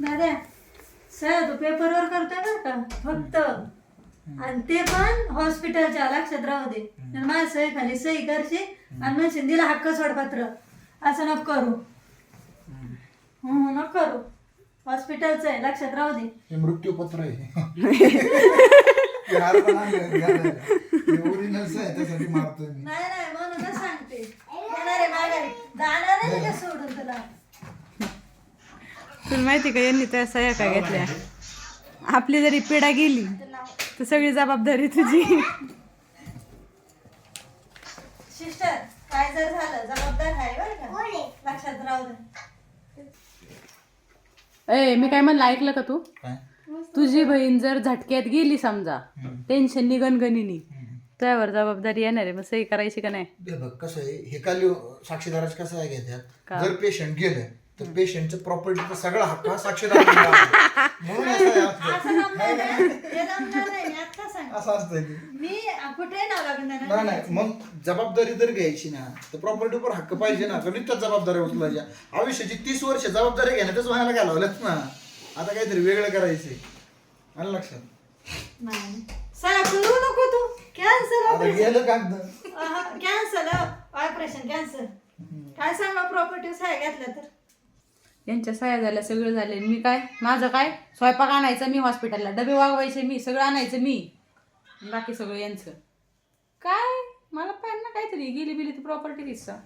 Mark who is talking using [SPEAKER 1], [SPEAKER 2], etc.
[SPEAKER 1] दादा सर तू पेपरवर करतोय बरं का? फक्त. आणि ते पण हॉस्पिटलच्या लक्षात राहू दे आणि माझ्या सही खाली सही करशील आणि म्हणशील दिला हक्क सोडपत्र. असं नको करू. हं, नको करू. हॉस्पिटलचं आहे लक्षात राहू दे
[SPEAKER 2] हे मृत्यूपत्र आहे. हे त्यासाठी मारतोय मी.
[SPEAKER 1] नाही नाही म्हणूनच सांगते. येणार आहे माघारी. जाणार आहे का सोडून तुला
[SPEAKER 3] तुला माहिती का यांनी त्या सह्या का घेतल्या. आपली जरी पिढा गेली तर सगळी जबाबदारी तुझी.
[SPEAKER 1] सिस्टर काय जर झालं जबाबदार आहे बरं का? लक्षात राहू दे.
[SPEAKER 3] ए मी काय म्हणलं ऐकलं का तू? तुझी बहीण जर झटक्यात गेली समजा टेन्शन गणगणिनी त्यावर जबाबदारी येणार आहे मग सही करायची का नाही?
[SPEAKER 2] बघ कसं आहे हे काल साक्षीदाराच कसं आहे घेतात जर पेशंट गेलं तर पेशंटचं प्रॉपर्टीचा सगळा हक्क हा साक्षीदार म्हणून असं आहे आपलं.
[SPEAKER 1] असं जमणार नाही. हे जमणार नाही. मी आत्ता सांग
[SPEAKER 2] असं असतंय ते.
[SPEAKER 1] मी कुठे नाव लागणार
[SPEAKER 2] नाही नाही. मग जबाबदारी जर घ्यायची ना. तर प्रॉपर्टीवर हक्क पाहिजे ना. तर नुसत्याच जबाबदाऱ्या उचलायच्या. आयुष्याची तीस वर्ष जबाबदारी घेण्यातच व्हायला घालवल्यात ना. आता काहीतरी वेगळं करायचंय. आलं लक्षात?
[SPEAKER 1] नाही. करू नको तू. कॅन्सल
[SPEAKER 2] आता गेलं कागद
[SPEAKER 1] कॅन्सल ऑपरेशन कॅन्सल काय सांगा प्रॉपर्टीज आहे घेतल्या तर?
[SPEAKER 3] यांच्या सह्या झाल्या सगळं झाले. मी काय? माझं काय? स्वयंपाक आणायचं मी हॉस्पिटलला डबे वागवायचे मी सगळं आणायचं मी. बाकी सगळं यांचं. काय? मला पाहिजे ना काहीतरी गेली बिली ती प्रॉपर्टी दिसतं